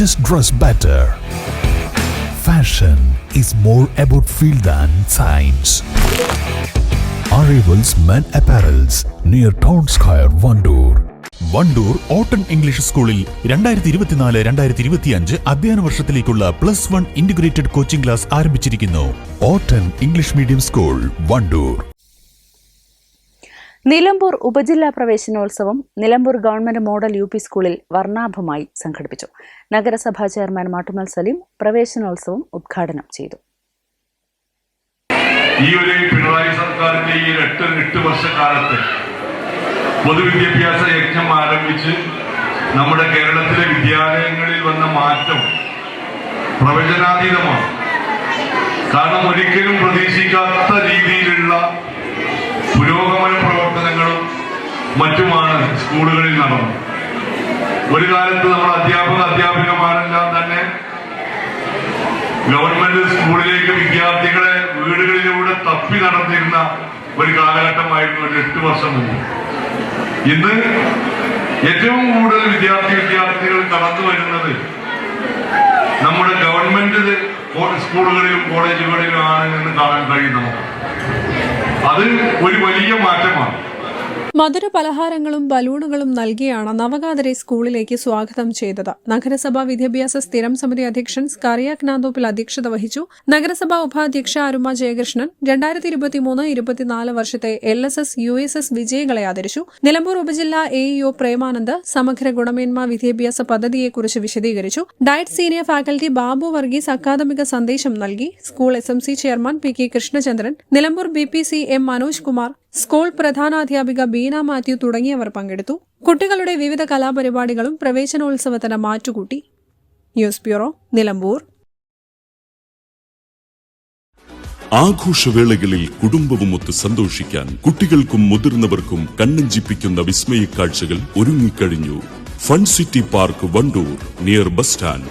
just dress better. Fashion is more about feel than science. Arrivals Men Apparels near Town Square, Vandoor. Vandoor Auton English സ്കൂളിൽ രണ്ടായിരത്തി ഇരുപത്തിനാല് രണ്ടായിരത്തി ഇരുപത്തിയഞ്ച് അധ്യയന വർഷത്തിലേക്കുള്ള plus one integrated coaching class ആരംഭിച്ചിരിക്കുന്നു Auton English medium school Vandoor Nilambur ഉപജില്ലാ പ്രവേശനോത്സവം Nilambur government model U P സ്കൂളിൽ വർണാഭമായി സംഘടിപ്പിച്ചു. നഗരസഭാ ചെയർമാൻ മാട്ടുമൽ സലീം പ്രവേശനോത്സവം ഉദ്ഘാടനം ചെയ്തു. ഈ ഒരു പിണറായി സർക്കാരിന്റെ ഈ എട്ട് എട്ട് വർഷക്കാലത്ത് പൊതുവിദ്യാഭ്യാസ യജ്ഞം ആരംഭിച്ച് നമ്മുടെ കേരളത്തിലെ വിദ്യാലയങ്ങളിൽ വന്ന മാറ്റം പ്രവചനാതീതമാണ്. കാരണം ഒരിക്കലും പ്രതീക്ഷിക്കാത്ത രീതിയിലുള്ള പുരോഗമന മറ്റുമാണ് സ്കൂളുകളിൽ നടന്നത് ഒരു കാലത്ത് നമ്മൾ അധ്യാപക അധ്യാപികമാരെല്ലാം തന്നെ ഗവൺമെന്റ് സ്കൂളിലേക്ക് വിദ്യാർത്ഥികളെ വീടുകളിലൂടെ തപ്പി നടന്നിരുന്ന ഒരു കാലഘട്ടമായിരുന്നു ഒരു എട്ട് വർഷം മുമ്പ്. ഇന്ന് ഏറ്റവും കൂടുതൽ വിദ്യാർത്ഥി വിദ്യാർത്ഥികൾ കടന്നു വരുന്നത് നമ്മുടെ ഗവൺമെന്റ് സ്കൂളുകളിലും കോളേജുകളിലും ആണ് എന്ന് കാണാൻ കഴിയുന്നത്. അത് ഒരു വലിയ മാറ്റമാണ്. മധുര പലഹാരങ്ങളും ബലൂണുകളും നൽകിയാണ് നവഗാതരെ സ്കൂളിലേക്ക് സ്വാഗതം ചെയ്തത്. നഗരസഭാ വിദ്യാഭ്യാസ സ്ഥിരം സമിതി അധ്യക്ഷൻ സ്കറിയാക് നാന്തോപ്പിൽ അധ്യക്ഷത വഹിച്ചു. നഗരസഭാ ഉപാധ്യക്ഷ അരുമ ജയകൃഷ്ണൻ രണ്ടായിരത്തി ഇരുപത്തിമൂന്ന് ഇരുപത്തിനാല് വർഷത്തെ L S S U S S വിജയികളെ ആദരിച്ചു. നിലമ്പൂർ ഉപജില്ല എ ഇഒ പ്രേമാനന്ദ് സമഗ്ര ഗുണമേന്മ വിദ്യാഭ്യാസ പദ്ധതിയെക്കുറിച്ച് വിശദീകരിച്ചു. DIET senior faculty Babu Varghese അക്കാദമിക സന്ദേശം നൽകി. School S M C chairman P K Krishnachandran Nilambur B P C M Manoj Kumar school പ്രധാനാധ്യാപിക Beena Mathew തുടങ്ങിയവർ പങ്കെടുത്തു. കുട്ടികളുടെ വിവിധ കലാപരിപാടികളും പ്രവേശനോത്സവത്തിന് മാറ്റുകൂട്ടി. News bureau Nilambur. ആഘോഷവേളകളിൽ കുടുംബവുമൊത്ത് സന്തോഷിക്കാൻ കുട്ടികൾക്കും മുതിർന്നവർക്കും കണ്ണഞ്ചിപ്പിക്കുന്ന വിസ്മയ കാഴ്ചകൾ ഒരുങ്ങിക്കഴിഞ്ഞു. Fun city park Vandoor near bus stand.